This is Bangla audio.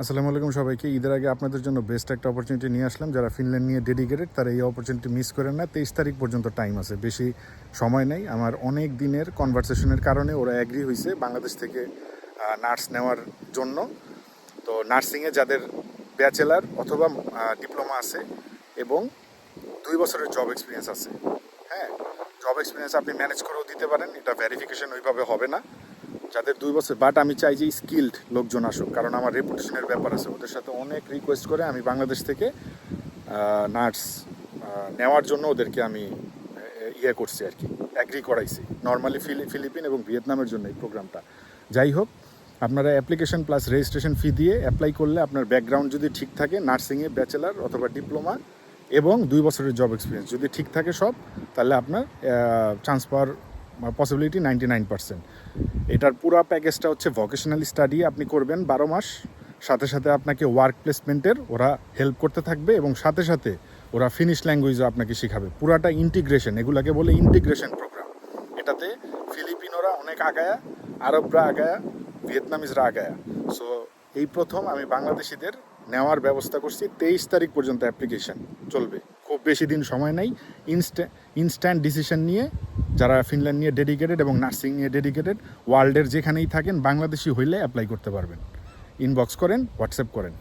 আসসালামু আলাইকুম সবাইকে। ঈদের আগে আপনাদের জন্য বেস্ট একটা অপরচুনিটি নিয়ে আসলাম। যারা ফিনল্যান্ড নিয়ে ডেডিকেটেড তারা এই অপরচুনিটি মিস করেন না। তেইশ তারিখ পর্যন্ত টাইম আছে। বেশি সময় নেই। আমার অনেক দিনের কনভারসেশনের কারণে ওরা অ্যাগ্রি হয়েছে বাংলাদেশ থেকে নার্স নেওয়ার জন্য। তো নার্সিংয়ে যাদের ব্যাচেলার অথবা ডিপ্লোমা আছে এবং দুই বছরের জব এক্সপিরিয়েন্স আছে। হ্যাঁ জব এক্সপিরিয়েন্স আপনি ম্যানেজ করেও দিতে পারেন। এটা ভেরিফিকেশন ওইভাবে হবে না। যাদের দুই বছর বাট আমি চাই যে স্কিল্ড লোকজন আসুক, কারণ আমার রেপুটেশনের ব্যাপার আছে, ওদের সাথে অনেক রিকোয়েস্ট করে আমি বাংলাদেশ থেকে নার্স নেওয়ার জন্য ওদেরকে আমি ইয়ে করছি আর কি অ্যাগ্রি করাইছি। নর্মালি ফিলিপিন এবং ভিয়েতনামের জন্য এই প্রোগ্রামটা যাই হোক, আপনারা অ্যাপ্লিকেশন প্লাস রেজিস্ট্রেশন ফি দিয়ে অ্যাপ্লাই করলে আপনার ব্যাকগ্রাউন্ড যদি ঠিক থাকে নার্সিংয়ে ব্যাচেলার অথবা ডিপ্লোমা এবং দুই বছরের জব এক্সপিরিয়েন্স যদি ঠিক থাকে সব, তাহলে আপনার চান্স পাওয়ার পসিবিলিটি নাইনটি নাইন পার্সেন্ট এটার পুরো প্যাকেজটা হচ্ছে ভকেশনাল স্টাডি আপনি করবেন বারো মাস। সাথে সাথে আপনাকে ওয়ার্ক প্লেসমেন্টের ওরা হেল্প করতে থাকবে এবং সাথে সাথে ওরা ফিনিশ ল্যাঙ্গুয়েজও আপনাকে শেখাবে। পুরাটা ইন্টিগ্রেশন এগুলাকে বলে ইন্টিগ্রেশন প্রোগ্রাম এটাতে ফিলিপিনোরা অনেক আগায়া, আরবরা আগায়া, ভিয়েতনামিজরা আগায়া। সো এই প্রথম আমি বাংলাদেশিদের নেওয়ার ব্যবস্থা করছি, তেইশ তারিখ পর্যন্ত অ্যাপ্লিকেশন চলবে। খুব বেশি দিন সময় নেই। ইনস্ট্যা ইনস্ট্যান্ট ডিসিশন নিয়ে যারা ফিনল্যান্ড নিয়ে ডেডিকেটেড এবং নার্সিং নিয়ে ডেডিকেটেড ওয়ার্ল্ডের যেখানেই থাকেন, বাংলাদেশি হইলে অ্যাপ্লাই করতে পারবেন। ইনবক্স করেন হোয়াটসঅ্যাপ করেন।